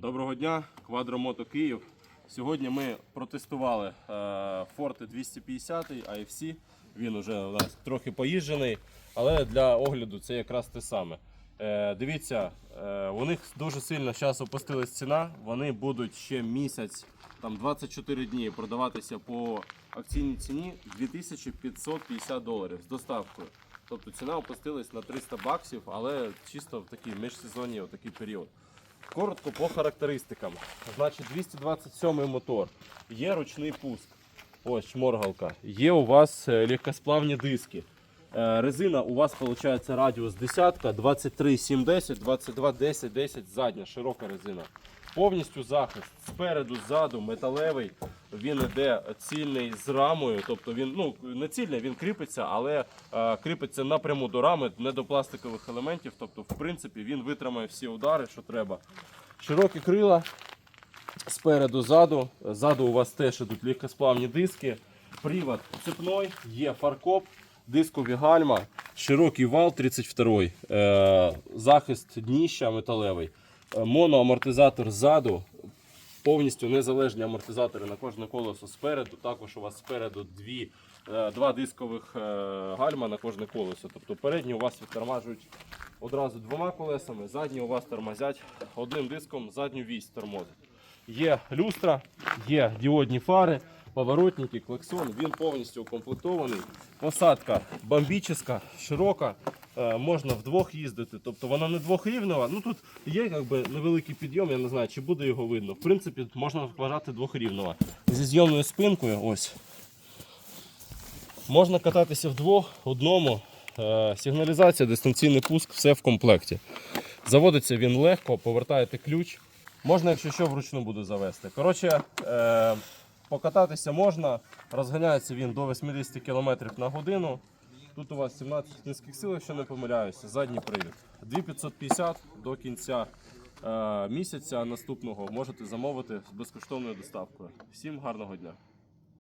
Доброго дня, Квадромото Київ. Сьогодні ми протестували Forte 250 AFC. Він уже у нас трохи поїжджений, але для огляду це якраз те саме. Е, дивіться, е, у них дуже сильно зараз опустилась ціна. Вони будуть ще місяць, там 24 дні продаватися по акційній ціні 2550 доларів з доставкою. Тобто ціна опустилась на 300 баксів, але чисто в такий міжсезонні такий період. Коротко по характеристикам. Значить, 227 мотор. Є ручний пуск. Ось шморгалка. Є у вас е, легкосплавні диски. Е, Резина у вас виходить радіус десятка, 23, 7, 10, 22, 10, 10, задня, широка резина. Повністю захист спереду, ззаду, металевий. Він іде цільний з рамою, тобто він ну не цільний, він кріпиться, але е, кріпиться напряму до рами, не до пластикових елементів. Тобто, в принципі, він витримає всі удари, що треба. Широкі крила спереду, ззаду. Ззаду у вас теж ідуть легкосплавні диски. Привод цепной, є фаркоп, дискові гальма, широкий вал 32 е, захист дніща металевий, е, моноамортизатор ззаду, повністю незалежні амортизатори на кожне колесо спереду. Також у вас спереду дві, е, два дискових е, гальма на кожне колесо. Тобто передні у вас відтормажують одразу двома колесами, задні у вас тормозять одним диском, задню вісь тормозить. Є люстра, є діодні фари, поворотники, клаксон. Він повністю укомплектований. Посадка бомбічна, широка. Е, Можна вдвох їздити. Тобто вона не двохрівнева. Ну тут є якби, невеликий підйом, я не знаю, чи буде його видно. В принципі, можна вважати двохрівнева. Зі зйомною спинкою. ось. Можна кататися вдвох, одному. Е, Сигналізація, дистанційний пуск, все в комплекті. Заводиться він легко, повертаєте ключ. Можна, якщо що, вручну буде завести. Коротше, е, покататися можна. Розганяється він до 80 км на годину. Тут у вас 17 кінських сил, якщо не помиляюся, задній привід. 2550 до кінця е, місяця наступного можете замовити з безкоштовною доставкою. Всім гарного дня!